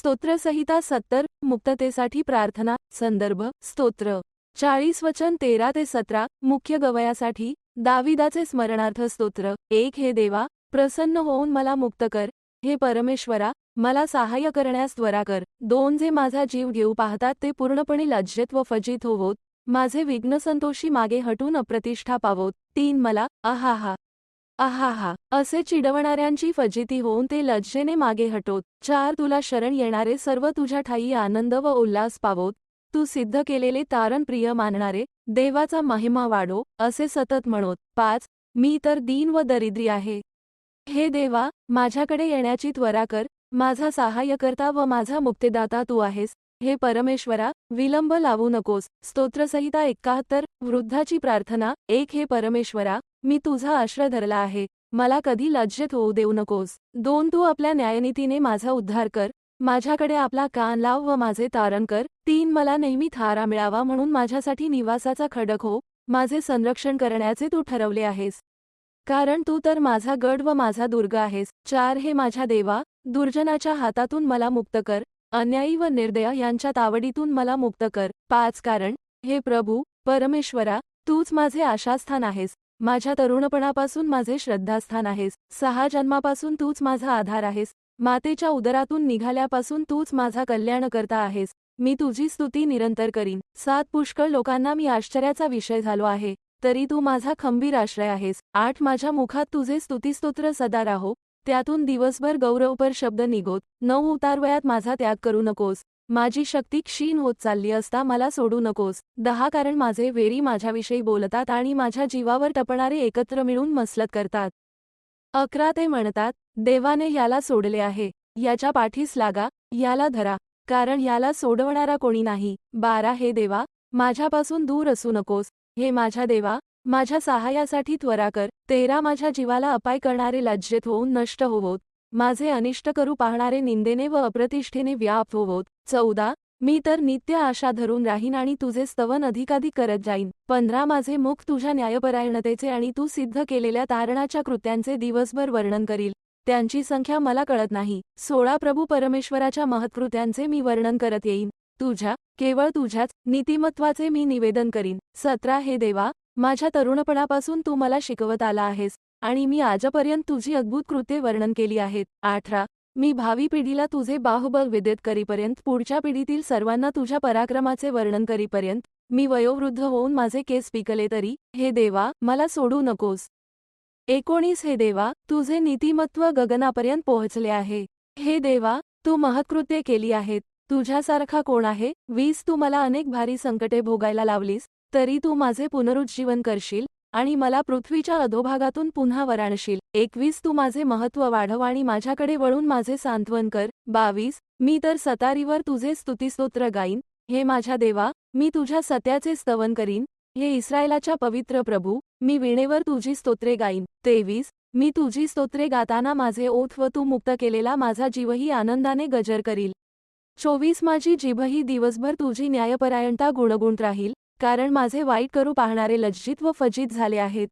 स्तोत्रसहिता सत्तर मुक्ततेसाठी प्रार्थना संदर्भ स्तोत्र. चाळीस वचन तेरा ते सतरा मुख्य गवयासाठी दाविदाचे स्मरणार्थ स्तोत्र. एक हे देवा प्रसन्न होऊन मला मुक्त कर. हे परमेश्वरा मला सहाय्य करण्यास त्वरा कर. दोन जे माझा जीव घेऊ पाहतात ते पूर्णपणे लज्जेत व फजित होवोत. माझे विघ्नसंतोषी मागे हटून अप्रतिष्ठा पावोत. तीन मला आहाहा आहाहा असे चिडवणाऱ्यांची फजिती होऊन ते लज्जेने मागे हटोत. चार तुला शरण येणारे सर्व तुझ्या ठाई आनंद व उल्हास पावोत. तू सिद्ध केलेले तारण प्रिय मानणारे देवाचा महिमा वाढो असे सतत म्हणोत. पाच मी तर दीन व दरिद्री आहे. हे देवा माझ्याकडे येण्याची त्वरा कर. माझा सहाय्यकर्ता व माझा मुक्तेदाता तू आहेस. हे परमेश्वरा विलंब लावू नकोस. स्तोत्रसहिता एकाहत्तर वृद्धाची प्रार्थना. एक हे परमेश्वरा मी तुझा आश्रय धरला आहे. मला कधी लज्जेत होऊ देऊ नकोस. दोन तू आपल्या न्यायनीतीने माझा उद्धार कर. माझ्याकडे आपला कान लाव व माझे तारण कर. तीन मला नेहमी थारा मिळावा म्हणून माझ्यासाठी निवासाचा खडक हो. माझे संरक्षण करण्याचे तू ठरवले आहेस. कारण तू तर माझा गड व माझा दुर्ग आहेस. चार हे माझ्या देवा दुर्जनाच्या हातातून मला मुक्त कर. अन्यायी व निर्दय यांच्या तावडीतून मला मुक्त कर. पाच कारण हे प्रभू परमेश्वरा तूच माझे आशास्थान आहेस. माझ्या तरुणपणापासून माझे श्रद्धास्थान आहेस. सहा जन्मापासून तूच माझा आधार आहेस. मातेच्या उदरातून निघाल्यापासून तूच माझा कल्याण करता आहेस. मी तुझी स्तुती निरंतर करीन. सात पुष्कळ लोकांना मी आश्चर्याचा विषय झालो आहे. तरी तू माझा खंबीर आश्रय आहेस. आठ माझ्या मुखात तुझे स्तुतीस्तोत्र सदा राहो. त्यातून दिवसभर गौरवपर शब्द निघोत नऊ उतारवयात माझा त्याग करू नकोस. माझी शक्ती क्षीण होत चालली असता मला सोडू नकोस. दहा कारण माझे वेरी माझ्याविषयी बोलतात आणि माझ्या जीवावर टपणारे एकत्र मिळून मसलत करतात. अकरा ते म्हणतात देवाने याला सोडले आहे. याच्या पाठीस लागा याला धरा. कारण याला सोडवणारा कोणी नाही. बारा हे देवा माझ्यापासून दूर असू नकोस. हे माझ्या देवा माझ्या सहाय्यासाठी त्वरा कर. तेरा माझ्या जीवाला अपाय करणारे लज्जेत होऊन नष्ट होवोत. माझे अनिष्ट करू पाहणारे निंदेने व अप्रतिष्ठेने व्याप होवोत. चौदा मी तर नित्य आशा धरून राहीन आणि तुझे स्तवन अधिकाधिक करत जाईन. पंधरा माझे मुख तुझ्या न्यायपरायणतेचे आणि तू सिद्ध केलेल्या तारणाच्या कृत्यांचे दिवसभर वर्णन करील. त्यांची संख्या मला कळत नाही. सोळा प्रभू परमेश्वराच्या महत्कृत्यांचे मी वर्णन करत येईन. तुझ्या केवळ तुझ्याच नीतिमत्वाचे मी निवेदन करीन. सतरा हे देवा माझ्या तरुणपणापासून तू मला शिकवत आला आहेस आणि मी आजपर्यंत तुझी अद्भुत कृत्ये वर्णन केली आहेत. अठरा. मी भावी पिढीला तुझे बाहुबल विदित करीपर्यंत पुढच्या पिढीतील सर्वांना तुझ्या पराक्रमाचे वर्णन करीपर्यंत मी वयोवृद्ध होऊन माझे केस पिकले तरी हे देवा मला सोडू नकोस. एकोणीस. हे देवा तुझे नीतिमत्व गगनापर्यंत पोहोचले आहे. हे देवा तू महत्कृत्ये केली आहेत. तुझ्यासारखा कोण आहे? वीस. तू मला अनेक भारी संकटे भोगायला लावलीस. तरी तू माझे पुनरुज्जीवन करशील आणि मला पृथ्वीच्या अधोभागातून पुन्हा वराणशील. एकवीस तू माझे महत्त्व वाढव आणि माझ्याकडे वळून माझे सांत्वन कर. बावीस मी तर सतारीवर तुझे स्तुतिस्तोत्र गाईन. हे माझ्या देवा मी तुझ्या सत्याचे स्तवन करीन. हे इस्रायलाच्या पवित्र प्रभू मी विणेवर तुझी स्तोत्रे गाईन. तेवीस मी तुझी स्तोत्रे गाताना माझे ओठ व तू मुक्त केलेला माझा जीवही आनंदाने गजर करील. चोवीस माझी जिभही दिवसभर तुझी न्यायपरायणता गुणगुण राहील. कारण माझे वाईट करू पाहणारे लज्जित व फजित झाले आहेत.